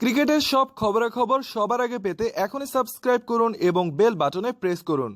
ক্রিকেটের সব খবরাখবর সবার আগে পেতে এখনই সাবস্ক্রাইব করুন এবং বেল বাটনে প্রেস করুন।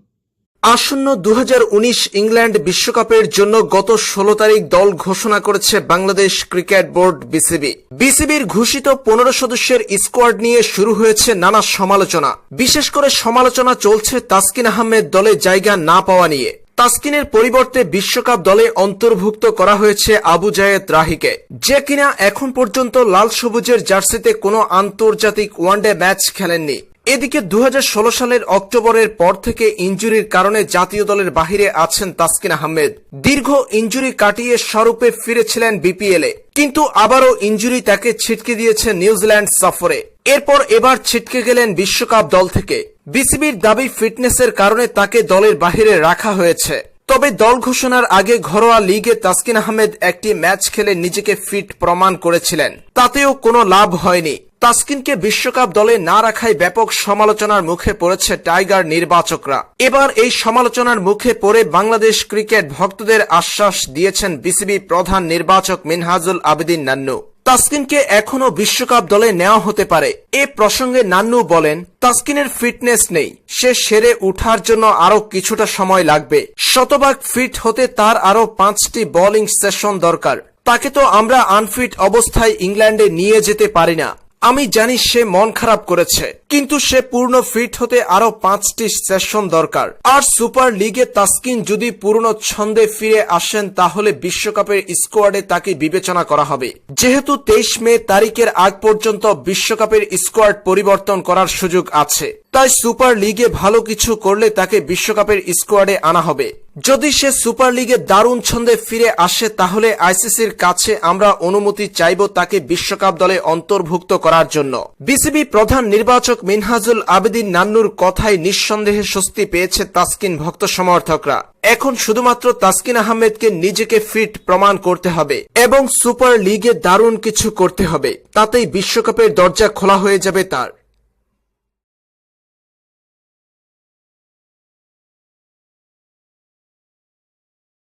আসন্ন দু হাজার উনিশ ইংল্যান্ড বিশ্বকাপের জন্য গত ষোলো তারিখ দল ঘোষণা করেছে বাংলাদেশ ক্রিকেট বোর্ড বিসিবি। বিসিবির ঘোষিত পনেরো সদস্যের স্কোয়াড নিয়ে শুরু হয়েছে নানা সমালোচনা। বিশেষ করে সমালোচনা চলছে তাসকিন আহমেদ দলে জায়গা না পাওয়া নিয়ে। তাসকিনের পরিবর্তে বিশ্বকাপ দলে অন্তর্ভুক্ত করা হয়েছে আবু জায়েদ রাহিকে। যে কিনা এখন পর্যন্ত লাল সবুজের জার্সিতে কোনো আন্তর্জাতিক ওয়ানডে ম্যাচ খেলেননি। এদিকে দু হাজার ষোলো সালের অক্টোবরের পর থেকে ইঞ্জুরির কারণে জাতীয় দলের বাহিরে আছেন তাসকিন আহমেদ। দীর্ঘ ইঞ্জুরি কাটিয়ে স্বরূপে ফিরেছিলেন বিপিএলে কিন্তু আবারও ইঞ্জুরি তাকে ছিটকে দিয়েছে নিউজিল্যান্ড সফরে। এরপর এবার ছিটকে গেলেন বিশ্বকাপ দল থেকে। বিসিবির দাবি ফিটনেসের কারণে তাকে দলের বাহিরে রাখা হয়েছে। তবে দল ঘোষণার আগে ঘরোয়া লিগে তাসকিন আহমেদ একটি ম্যাচ খেলে নিজেকে ফিট প্রমাণ করেছিলেন। তাতেও কোনো লাভ হয়নি। তাসকিনকে বিশ্বকাপ দলে না রাখায় ব্যাপক সমালোচনার মুখে পড়েছে টাইগার নির্বাচকরা। এবার এই সমালোচনার মুখে পড়ে বাংলাদেশ ক্রিকেট ভক্তদের আশ্বাস দিয়েছেন বিসিবি প্রধান নির্বাচক মিনহাজুল আবেদিন নান্নু। তাসকিনকে এখনও বিশ্বকাপ দলে নেওয়া হতে পারে। এ প্রসঙ্গে নান্নু বলেন, তাসকিনের ফিটনেস নেই। সে সেরে উঠার জন্য আরও কিছুটা সময় লাগবে। শতভাগ ফিট হতে তার আরও পাঁচটি বোলিং সেশন দরকার। তাকে তো আমরা আনফিট অবস্থায় ইংল্যান্ডে নিয়ে যেতে পারি না। আমি জানি সে মন খারাপ করেছে, কিন্তু সে পূর্ণ ফিট হতে আরও পাঁচটি সেশন দরকার। আর সুপার লিগে তাস্কিন যদি পূর্ণ ছন্দে ফিরে আসেন, তাহলে বিশ্বকাপের স্কোয়াডে তাকে বিবেচনা করা হবে। যেহেতু তেইশ মে তারিখের আগ পর্যন্ত বিশ্বকাপের স্কোয়াড পরিবর্তন করার সুযোগ আছে। তাই সুপার লিগে ভালো কিছু করলে তাকে বিশ্বকাপের স্কোয়াডে আনা হবে। যদি সে সুপার লিগে দারুণ ছন্দে ফিরে আসে, তাহলে আইসিসির কাছে আমরা অনুমতি চাইব তাকে বিশ্বকাপ দলে অন্তর্ভুক্ত করার জন্য। বিসিবি প্রধান নির্বাচক মিনহাজুল আবেদিন নান্নুর কথায় নিঃসন্দেহে স্বস্তি পেয়েছে তাসকিন ভক্ত সমর্থকরা। এখন শুধুমাত্র তাসকিন আহমেদকে নিজেকে ফিট প্রমাণ করতে হবে এবং সুপার লিগে দারুণ কিছু করতে হবে। তাতেই বিশ্বকাপের দরজা খোলা হয়ে যাবে তার।